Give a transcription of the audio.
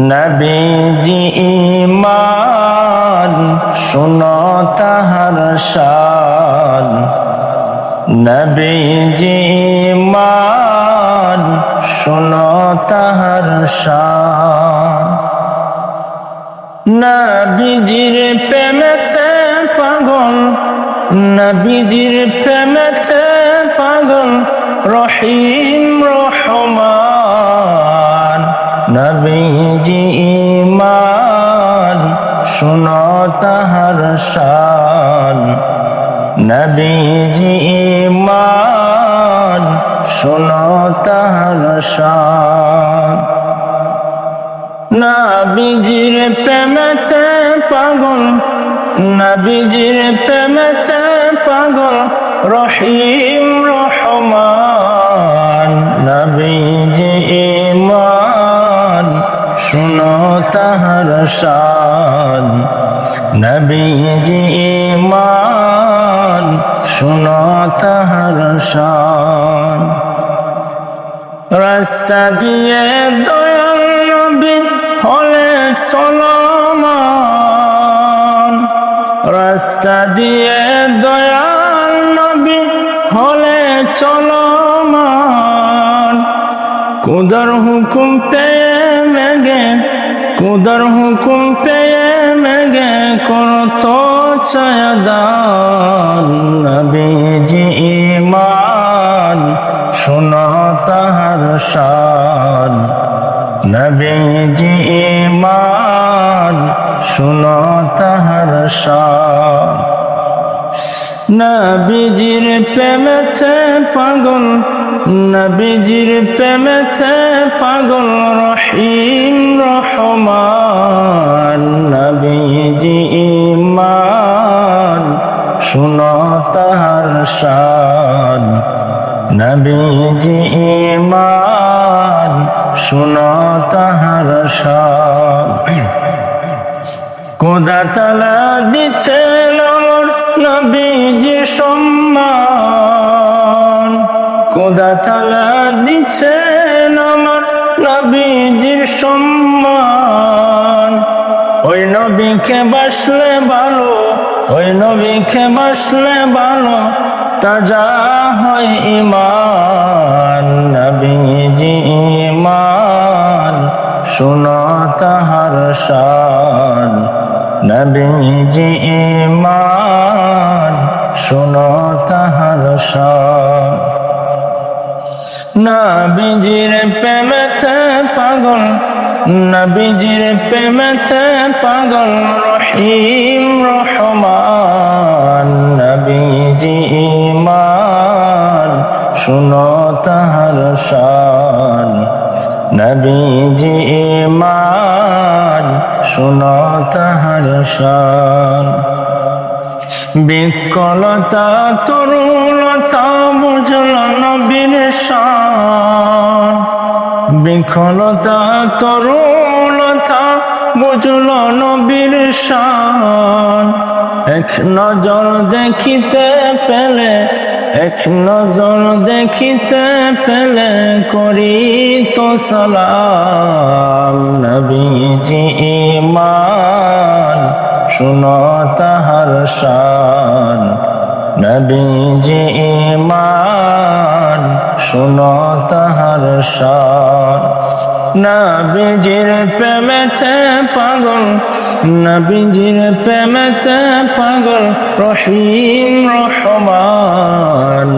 নবীজি ইমান শুনো তাহার শান। নবীজি ইমান শুনো তাহার শান। নবীজির প্রেমেতে পাগল, নবীজির প্রেমেতে পাগল, রহিম রহমান। নবীজি ইমান শুনো তাহার শান। নবীজি ইমান শুনো তাহার শান। নবীজির প্রেমেতে পাগল, নবীজির প্রেমেতে পাগল, রহিম রহমান শান নবীজি ইমান শুনো তাহার শান। রাস্তা দিয়ে দয়াল হলে চলমান। রাস্তা দিয়ে দয়াল নবী হলে চলমান। কুদর হুকুম পেয়ে মেগে কুদর হুকুম পেয়ে মেগে করত চায়দান নবীজি ইমান শোনো তাহার শান। নবীজি ইমান শোনো তাহার শান। নবীজির প্রেমেতে পাগল, নবীজির প্রেমেতে পাগল রহিম রহমান শান নবীজি ইমান, শুনো তাহার কোদা তালা দিচ্ছে আমার নবীজি সম্মান। কোদা তালা দিচ্ছে আমার নবীজির সম্মান। ওই নবীকে বাসলে ভালো, ওই নবীকে বাসলে ভালো, তাজা হয় ইমান নবীজি ইমান শুনো তাহার শান, নবীজি ইমান শুনো তাহার শান। নবীজির প্রেমেতে পাগল না নবীজির প্রেমেতে পাগল, রহিম রহমান, নবীজি ইমান শুনো তাহার শান, নবীজি ইমান শুনো তাহার শান। বিকলতা তরুণতা বুঝল নবীর শান। বিকলতা তরুণতা বুঝল নবীর শান। এক নজর দেখিতে পেলে, এক নজর দেখিতে পেলে করি তো সালাম। শান। নবীজি ইমান শুনো তাহার শান। নবীজির প্রেমেতে পাগল নবীজির প্রেমেতে পাগল রহিম রহমান।